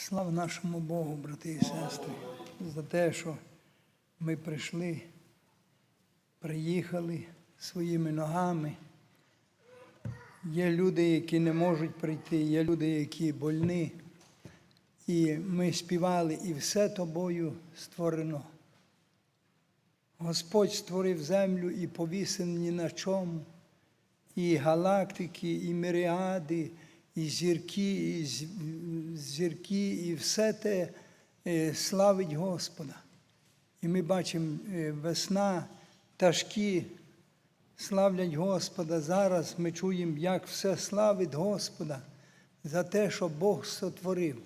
Слава нашому Богу, брати і сестри, за те, що ми прийшли, приїхали своїми ногами. Є люди, які не можуть прийти, є люди, які больні. І ми співали, і все тобою створено. Господь створив землю і повісив ні на чому, і галактики, і міріади, і зірки, і зірки, і все те е, славить Господа. І ми бачимо е, весна, пташки славлять Господа. Зараз ми чуємо, як все славить Господа за те, що Бог сотворив.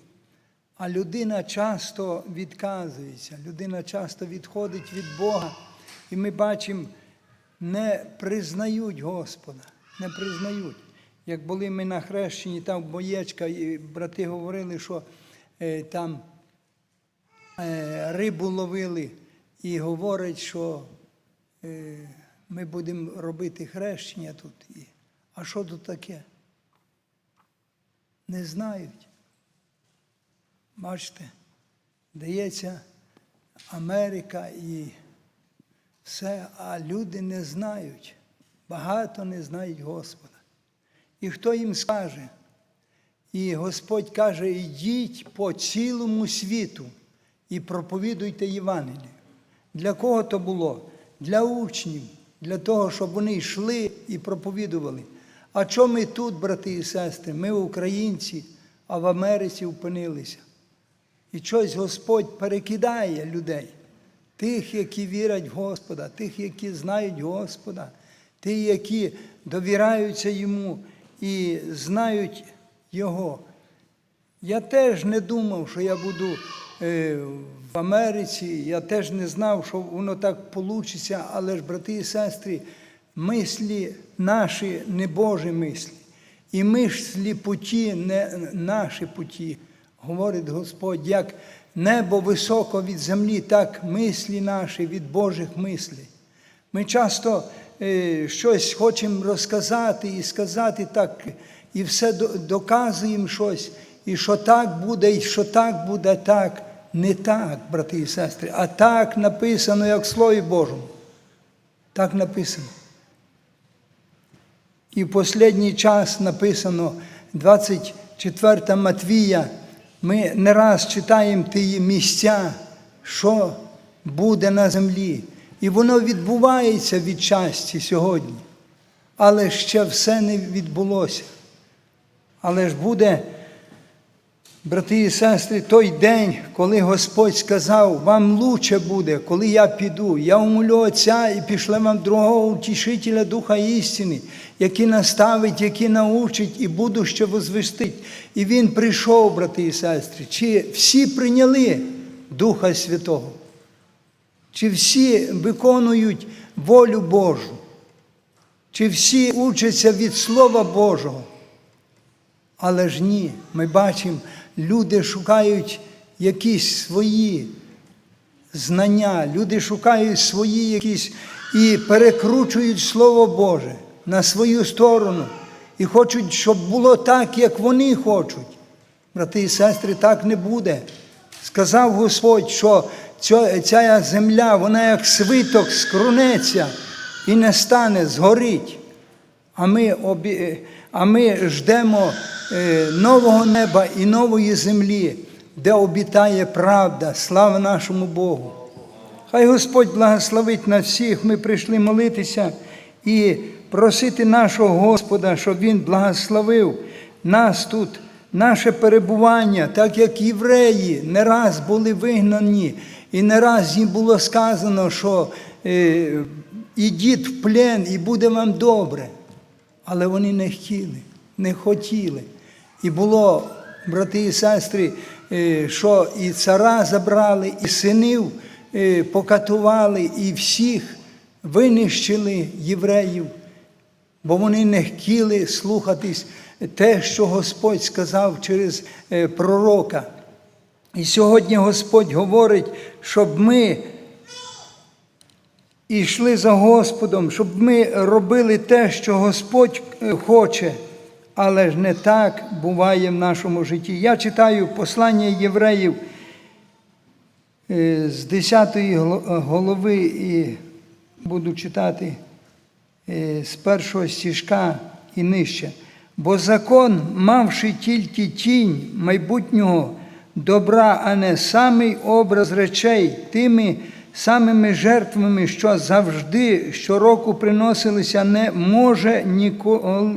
А людина часто відказується, людина часто відходить від Бога. І ми бачимо, не признають Господа, не признають. Як були ми на хрещенні, там боєчка, і брати говорили, що е, там е, рибу ловили, і говорять, що е, ми будемо робити хрещення тут. А що тут таке? Не знають. Бачите, дається Америка і все, а люди не знають, багато не знають Господа. І хто їм скаже? І Господь каже, йдіть по цілому світу і проповідуйте Євангелію. Для кого то було? Для учнів, для того, щоб вони йшли і проповідували. А що ми тут, брати і сестри? Ми українці, а в Америці опинилися. І щось Господь перекидає людей, тих, які вірять в Господа, тих, які знають Господа, тих, які довіряються Йому і знають Його. Я теж не думав, що я буду е, в Америці, я теж не знав, що воно так вийде, але ж, брати і сестри, мислі наші не Божі мислі. І мислі путі не наші путі, говорить Господь, як небо високо від землі, так мислі наші від Божих мислей. Ми часто щось хочемо розказати і сказати так, і все доказуємо щось, і що так буде, і що так буде, так. Не так, брати і сестри, а так написано, як в Слові Божому. Так написано. І в останній час написано 24 Матвія. Ми не раз читаємо ті місця, що буде на землі. І воно відбувається від часті сьогодні. Але ще все не відбулося. Але ж буде, брати і сестри, той день, коли Господь сказав, вам лучше буде, коли я піду. Я умолю Отця і пішле вам другого утішителя Духа істини, який наставить, який научить і буду ще возвестить. І він прийшов, брати і сестри. Чи всі прийняли Духа Святого? Чи всі виконують волю Божу? Чи всі учаться від Слова Божого? Але ж ні, ми бачимо, люди шукають якісь свої знання, люди шукають свої якісь і перекручують Слово Боже на свою сторону і хочуть, щоб було так, як вони хочуть. Брати і сестри, так не буде. Сказав Господь, що ця, земля, вона як свиток скрунеться і не стане, згорить. А ми, обі... а ми ждемо е, нового неба і нової землі, де обітає правда. Слава нашому Богу. Хай Господь благословить нас всіх. Ми прийшли молитися і просити нашого Господа, щоб Він благословив нас тут, наше перебування, так як євреї не раз були вигнані, і не раз їм було сказано, що е, ідіть в плен і буде вам добре. Але вони не хотіли, не хотіли. І було, брати і сестри, е, що і цара забрали, і синів е, покатували, і всіх винищили євреїв, бо вони не хотіли слухатись те, що Господь сказав через пророка. І сьогодні Господь говорить, щоб ми йшли за Господом, щоб ми робили те, що Господь е, хоче, але ж не так буває в нашому житті. Я читаю послання євреїв е, з 10 голови і буду читати е, з першого стіжка і нижче. Бо закон, мавши тільки тінь майбутнього добра, а не самий образ речей, тими самими жертвами, що завжди щороку приносилися, не може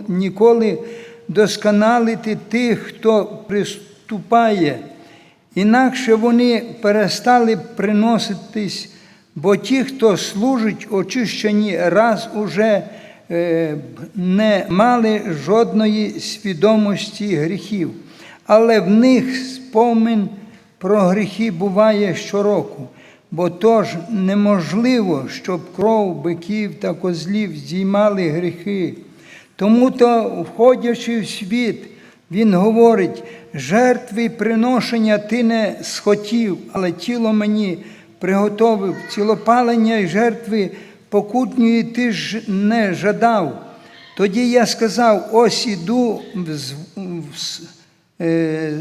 ніколи, досконалити тих, хто приступає. Інакше вони перестали приноситись, бо ті, хто служить очищені, раз уже е, не мали жодної свідомості гріхів, але в них спомин про гріхи буває щороку. Бо тож неможливо, щоб кров биків та козлів здіймали гріхи. Тому то, входячи в світ, він говорить: жертви приношення ти не схотів, але тіло мені приготовив, цілопалення й жертви покутньої ти ж не жадав. Тоді я сказав: ось іду в, е,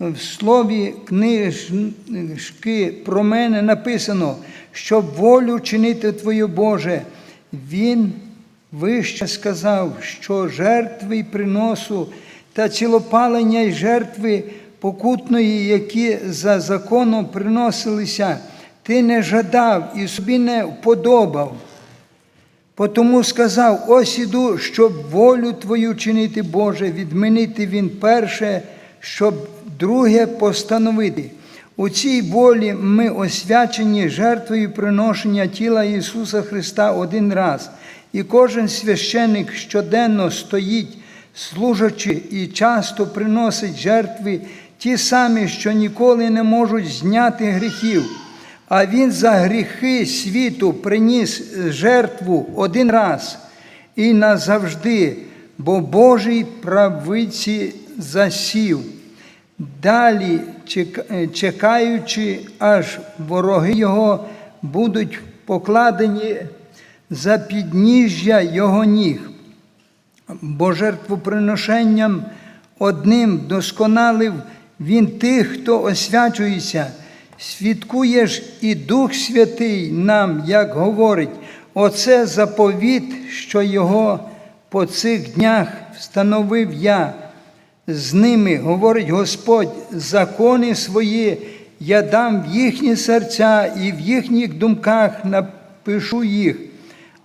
в слові книжки про мене написано, щоб волю чинити Твою Боже. Він вище сказав, що жертви приносу та цілопалення й жертви покутної, які за законом приносилися, ти не жадав і собі не вподобав. Потому сказав: ось іду, щоб волю Твою чинити, Боже, відмінити Він перше, щоб друге постановити. У цій волі ми освячені жертвою приношення тіла Ісуса Христа один раз. І кожен священик щоденно стоїть, служачи і часто приносить жертви ті самі, що ніколи не можуть зняти гріхів. А він за гріхи світу приніс жертву один раз і назавжди, бо Божій правиці засів. Далі, чекаючи, аж вороги його будуть покладені за підніжжя його ніг бо жертвоприношенням одним досконалив він тих, хто освячується. Свідкує ж і Дух Святий нам, як говорить, оце заповіт, що його по цих днях встановив я. З ними, говорить Господь, закони свої я дам в їхні серця і в їхніх думках напишу їх,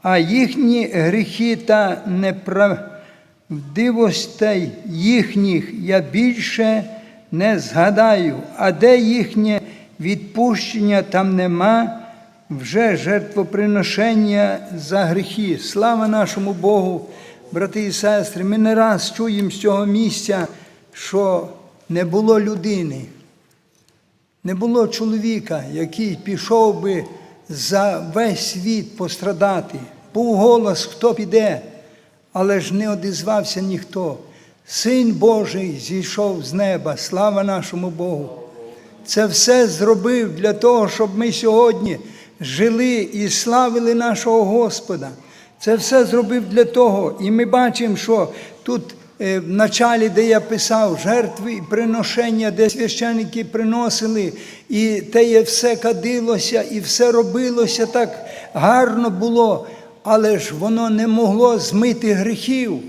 а їхні гріхи та неправдивостей їхніх я більше не згадаю, а де їхнє відпущення там нема, вже жертвоприношення за гріхи. Слава нашому Богу, брати і сестри, ми не раз чуємо з цього місця, що не було людини. Не було чоловіка, який пішов би за весь світ пострадати. Був голос, хто піде, але ж не одізвався ніхто. Син Божий зійшов з неба, слава нашому Богу. Це все зробив для того, щоб ми сьогодні жили і славили нашого Господа. Це все зробив для того. І ми бачимо, що тут е, в началі, де я писав, жертви і приношення, де священники приносили, і те все кадилося, і все робилося так гарно було, але ж воно не могло змити гріхів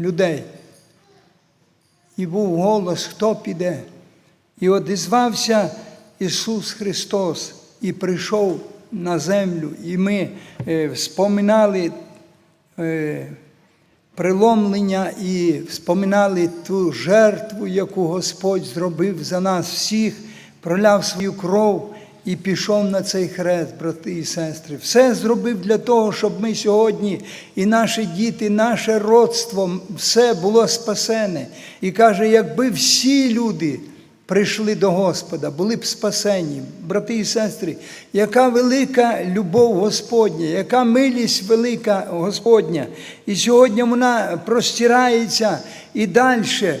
людей. І був голос, хто піде. І одізвався Ісус Христос і прийшов на землю. І ми е, вспоминали е, приломлення і вспоминали ту жертву, яку Господь зробив за нас всіх, проляв свою кров і пішов на цей хрест, брати і сестри. Все зробив для того, щоб ми сьогодні і наші діти, наше родство, все було спасене. І каже, якби всі люди прийшли до Господа, були б спасені, брати і сестри, яка велика любов Господня, яка милість велика Господня. І сьогодні вона простирається і далі,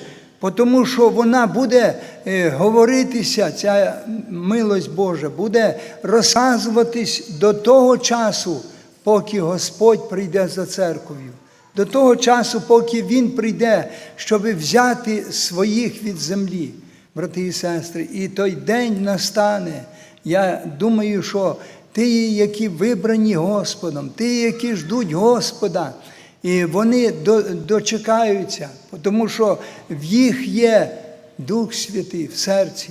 тому що вона буде е, говоритися, ця милость Божа, буде розказуватись до того часу, поки Господь прийде за церков'ю. до того часу, поки Він прийде, щоб взяти своїх від землі, брати і сестри. І той день настане. Я думаю, що ті, які вибрані Господом, ті, які ждуть Господа, і вони дочекаються, тому що в їх є Дух Святий в серці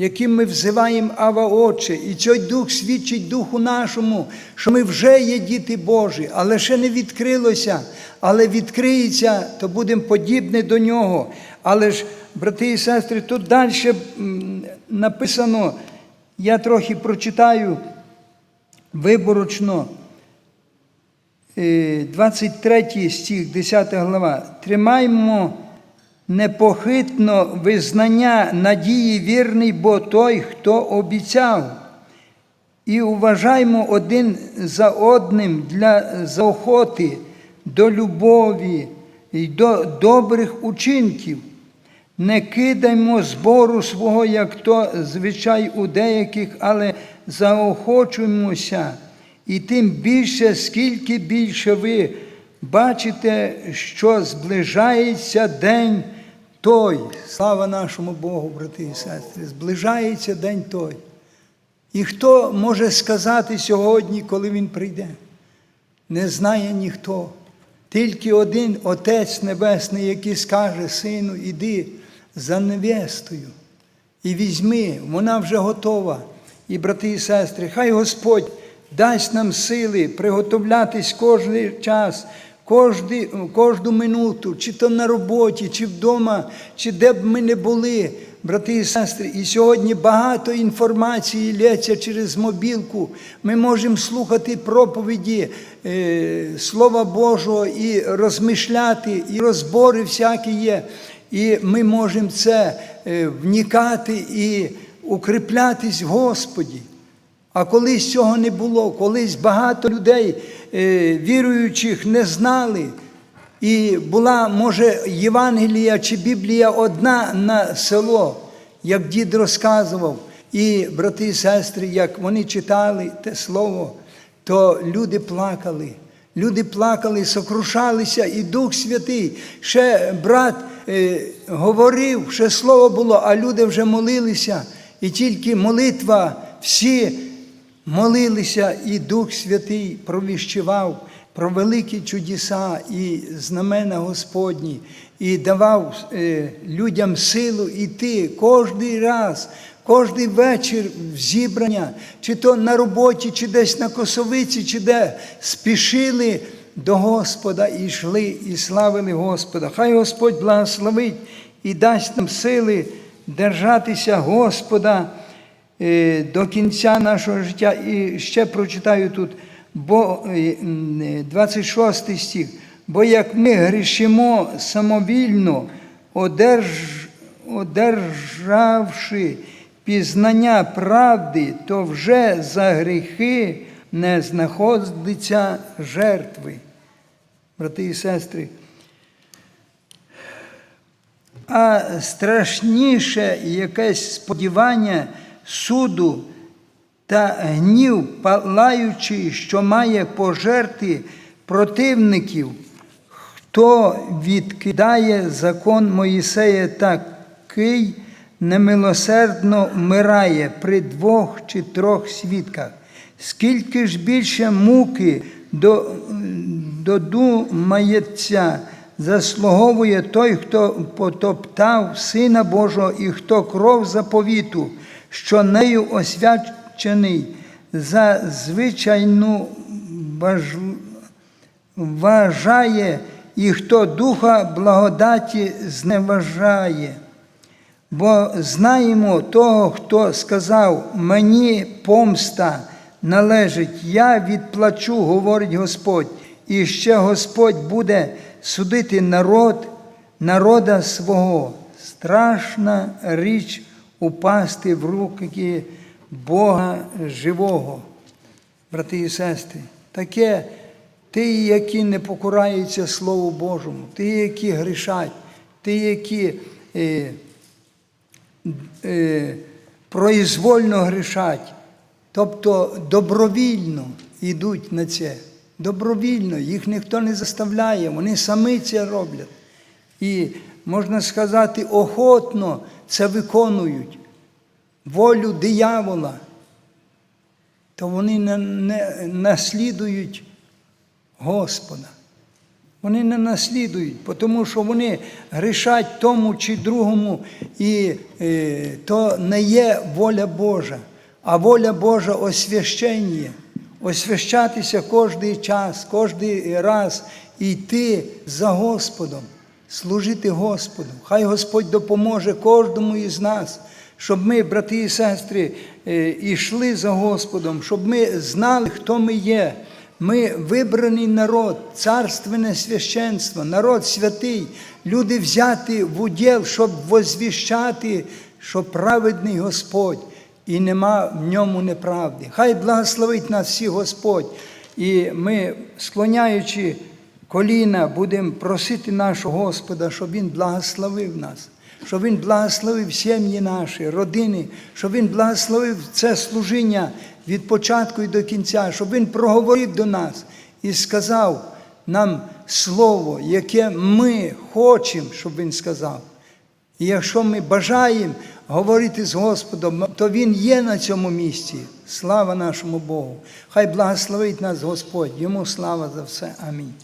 яким ми взиваємо Ава Отче, і цей Дух свідчить Духу нашому, що ми вже є діти Божі, але ще не відкрилося, але відкриється, то будемо подібні до нього. Але ж, брати і сестри, тут далі написано, я трохи прочитаю виборочно. Е, 23 стих, 10 глава. Тримаймо непохитно визнання надії вірний, бо той, хто обіцяв. І уважаймо один за одним для заохоти до любові і до добрих учинків. Не кидаймо збору свого, як то звичай у деяких, але заохочуємося. І тим більше, скільки більше ви бачите, що зближається день той. Слава нашому Богу, брати і сестри, зближається день той. І хто може сказати сьогодні, коли він прийде? Не знає ніхто. Тільки один Отець Небесний, який скаже, сину, іди за невестою і візьми, вона вже готова. І, брати і сестри, хай Господь дасть нам сили приготовлятись кожен час, кожну минуту, чи то на роботі, чи вдома, чи де б ми не були, брати і сестри. І сьогодні багато інформації лється через мобілку. Ми можемо слухати проповіді е, Слова Божого і розмишляти, і розбори всякі є. І ми можемо це е, вникати і укріплятись в Господі. А колись цього не було, колись багато людей е, віруючих не знали. І була, може, Євангелія чи Біблія одна на село, як дід розказував. І брати і сестри, як вони читали те слово, то люди плакали. Люди плакали, сокрушалися, і Дух Святий. Ще брат е, говорив, ще слово було, а люди вже молилися. І тільки молитва всі молилися, і Дух Святий провіщував про великі чудеса і знамена Господні, і давав е, людям силу йти кожний раз, кожний вечір в зібрання, чи то на роботі, чи десь на косовиці, чи де спішили до Господа і йшли, і славили Господа. Хай Господь благословить і дасть нам сили держатися Господа до кінця нашого життя. І ще прочитаю тут, бо е, м, е, 26 стих. Бо як ми грішимо самовільно, одерж, одержавши пізнання правди, то вже за гріхи не знаходиться жертви. Брати і сестри, а страшніше якесь сподівання суду та гнів палаючий, що має пожерти противників, хто відкидає закон Моїсея такий немилосердно вмирає при двох чи трьох свідках. Скільки ж більше муки до, додумається, заслуговує той, хто потоптав Сина Божого і хто кров заповіту, що нею освячений за звичайну важ... вважає, і хто духа благодаті зневажає. Бо знаємо того, хто сказав, мені помста належить, я відплачу, говорить Господь, і ще Господь буде судити народ, народа свого. Страшна річ упасти в руки Бога живого. Брати і сестри, таке ті, які не покораються Слову Божому, ті, які грішать, ті, які е, е, произвольно грішать, тобто добровільно йдуть на це. добровільно, їх ніхто не заставляє, вони самі це роблять. І, можна сказати, охотно це виконують. Волю диявола, то вони не, не наслідують Господа. Вони не наслідують, тому що вони грішать тому чи другому, і е, то не є воля Божа, а воля Божа освящення, освящатися кожний час, кожний раз і йти за Господом, служити Господу. Хай Господь допоможе кожному із нас, щоб ми, брати і сестри, е, йшли за Господом, щоб ми знали, хто ми є. Ми вибраний народ, царственне священство, народ святий, люди взяті в уділ, щоб возвіщати, що праведний Господь і нема в ньому неправди. Хай благословить нас всі Господь. І ми, склоняючи коліна, будемо просити нашого Господа, щоб Він благословив нас, щоб Він благословив сім'ї наші, родини, щоб Він благословив це служіння від початку і до кінця, щоб Він проговорив до нас і сказав нам слово, яке ми хочемо, щоб Він сказав. І якщо ми бажаємо говорити з Господом, то Він є на цьому місці. Слава нашому Богу! Хай благословить нас Господь, йому слава за все. Амінь.